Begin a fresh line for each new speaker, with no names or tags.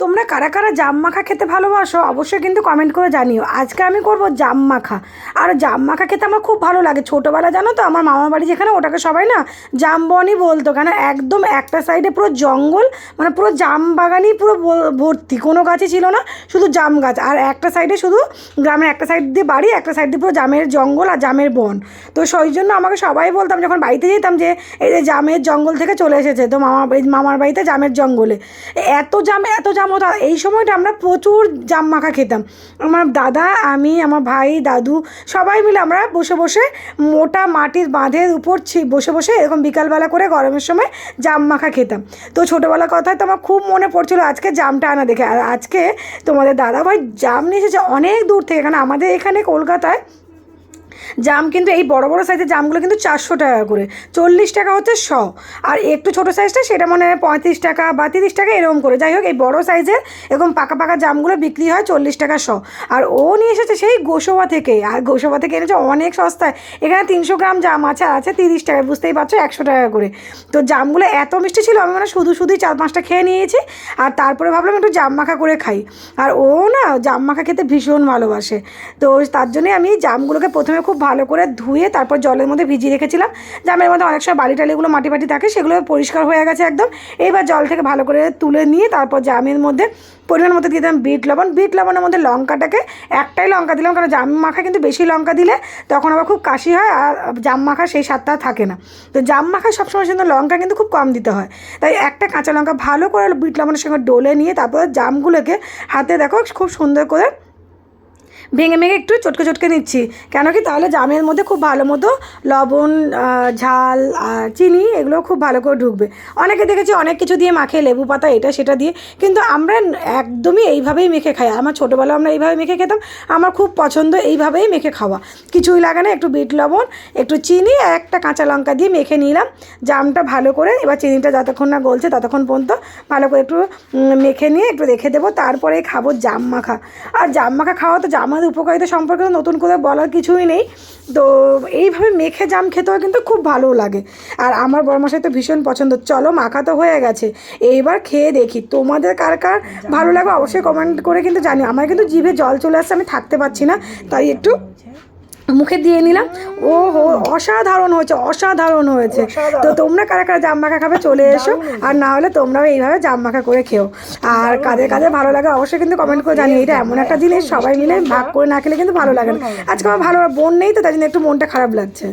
তোমরা কারা কারা জাম মাখা খেতে ভালোবাসো অবশ্যই কিন্তু কমেন্ট করে জানিও। আজকে আমি করব জাম মাখা। আর জাম মাখা খেতে আমার খুব ভালো লাগে। ছোটোবেলা জানো তো, আমার মামার বাড়ি যেখানে, ওটাকে সবাই না জাম বনই বলতো। কেন? একদম একটা সাইডে পুরো জঙ্গল মানে পুরো জাম বাগানই পুরো ভর্তি। কোনো গাছই ছিল না, শুধু জাম গাছ। আর একটা সাইডে শুধু গ্রামের একটা সাইড দিয়ে বাড়ি, একটা সাইড দিয়ে পুরো জামের জঙ্গল আর জামের বন। তো সেই জন্য আমাকে সবাই বলতাম, যখন বাড়িতে যেতাম যে, এই যে জামের জঙ্গল থেকে চলে এসেছে। তো মামা মামার বাড়িতে জামের জঙ্গলে। এত জাম এত জাম আর এই সময়টা আমরা প্রচুর জাম মাখা খেতাম। আমার দাদা, আমি, আমার ভাই, দাদু সবাই মিলে আমরা বসে বসে মোটা মাটির বাঁধের উপর ছি- বসে বসে এরকম বিকালবেলা করে গরমের সময় জাম মাখা খেতাম। তো ছোটোবেলার কথায় তো আমার খুব মনে পড়ছিল আজকে জামটা আনা দেখে। আর আজকে তোমাদের দাদা ভাই জাম নিয়ে এসেছে অনেক দূর থেকে কারণ আমাদের এখানে কলকাতায় জাম কিন্তু এই বড় বড় সাইজের জামগুলো কিন্তু চারশো টাকা করে। চল্লিশ টাকা হচ্ছে শ আর একটু ছোটো সাইজটা সেটা মানে পঁয়ত্রিশ টাকা বা তিরিশ টাকা এরকম করে। যাই হোক, এই বড় সাইজের এরকম পাকা পাকা জামগুলো বিক্রি হয় চল্লিশ টাকা শ আর ও নিয়ে এসেছে সেই গোসবা থেকে। আর গোসবা থেকে এনেছে অনেক সস্তায়। এখানে তিনশো গ্রাম জাম আছে আছে তিরিশ টাকা, বুঝতেই পারছ, একশো টাকা করে। তো জামগুলো এত মিষ্টি ছিল, আমি মানে শুধু শুধুই চার পাঁচটা খেয়ে নিয়েছি। আর তারপরে ভাবলাম একটু জাম মাখা করে খাই। আর ও না, জাম মাখা খেতে ভীষণ ভালোবাসে। তো তার জন্যই আমি জামগুলোকে প্রথমে খুব ভালো করে ধুয়ে তারপর জলের মধ্যে ভিজিয়ে রেখেছিলাম। জামের মধ্যে অনেক সময় বালি টালিগুলো মাটি মাটি থাকে সেগুলো পরিষ্কার হয়ে গেছে একদম। এইবার জল থেকে ভালো করে তুলে নিয়ে তারপর জামের মধ্যে পরিমাণ মতো দিয়ে দিলাম বিট লবণ। বিট লবণের মধ্যে লঙ্কাটাকে একটাই লঙ্কা দিলাম, কারণ জাম মাখা কিন্তু বেশি লঙ্কা দিলে তখন আবার খুব কাশি হয় আর জাম মাখা সেই স্বাদটা থাকে না। তো জাম মাখা সবসময় কিন্তু লঙ্কা কিন্তু খুব কম দিতে হয়। তাই একটা কাঁচা লঙ্কা ভালো করে বিট লবণের সঙ্গে ডলে নিয়ে তারপর জামগুলোকে হাতে দেখো খুব সুন্দর করে ভেঙে ভেঙে একটু চটকে চটকে নিচ্ছি। কেন কি তাহলে জামের মধ্যে খুব ভালো মতো লবণ ঝাল চিনি এগুলো খুব ভালো করে ঢুকবে। অনেকে দেখেছি অনেক কিছু দিয়ে মাখে লেবু পাতা, এটা সেটা দিয়ে, কিন্তু আমরা একদমই এইভাবেই মেখে খাই। আমার ছোটোবেলা আমরা এইভাবে মেখে খেতাম, আমার খুব পছন্দ এইভাবেই মেখে খাওয়া। কিছুই লাগে না, একটু বিট লবণ, একটু চিনি একটা কাঁচা লঙ্কা দিয়ে মেখে নিলাম। জামটা ভালো করে, এবার চিনিটা যতক্ষণ না গলছে ততক্ষণ পর্যন্ত ভালো করে একটু মেখে নিয়ে একটু রেখে দেবো, তারপরে খাব জাম মাখা। আর জাম মাখা খাওয়া তো জামার উপকারিতা সম্পর্কে তো নতুন করে বলার কিছুই নেই। তো এইভাবে মেখে জাম খেতেও কিন্তু খুব ভালো লাগে। আর আমার বড়মাসাই তো ভীষণ পছন্দ। চলো মাখা তো হয়ে গেছে। এইবার খেয়ে দেখি তোমাদের কার কার ভালো লাগে অবশ্যই কমেন্ট করে কিন্তু জানি আমার কিন্তু জিভে জল চলে আসছে আমি থাকতে পারছি না তাই একটু মুখে দিয়ে নিলাম। ও হো অসাধারণ হয়েছে অসাধারণ হয়েছে। তো তোমরা কারা কারা জাম মাখা খাবে চলে এসো। আর না হলে তোমরাও এইভাবে জাম মাখা করে খেও। আর কাদের কাদের ভালো লাগে অবশ্যই কিন্তু কমেন্ট করে জানি এটা এমন একটা জিনিস সবাই মিলে ভাগ করে না খেলে কিন্তু ভালো লাগে না। আজকে আমার ভালো বোন নেই তো তাই জন্য একটু মনটা খারাপ লাগছে।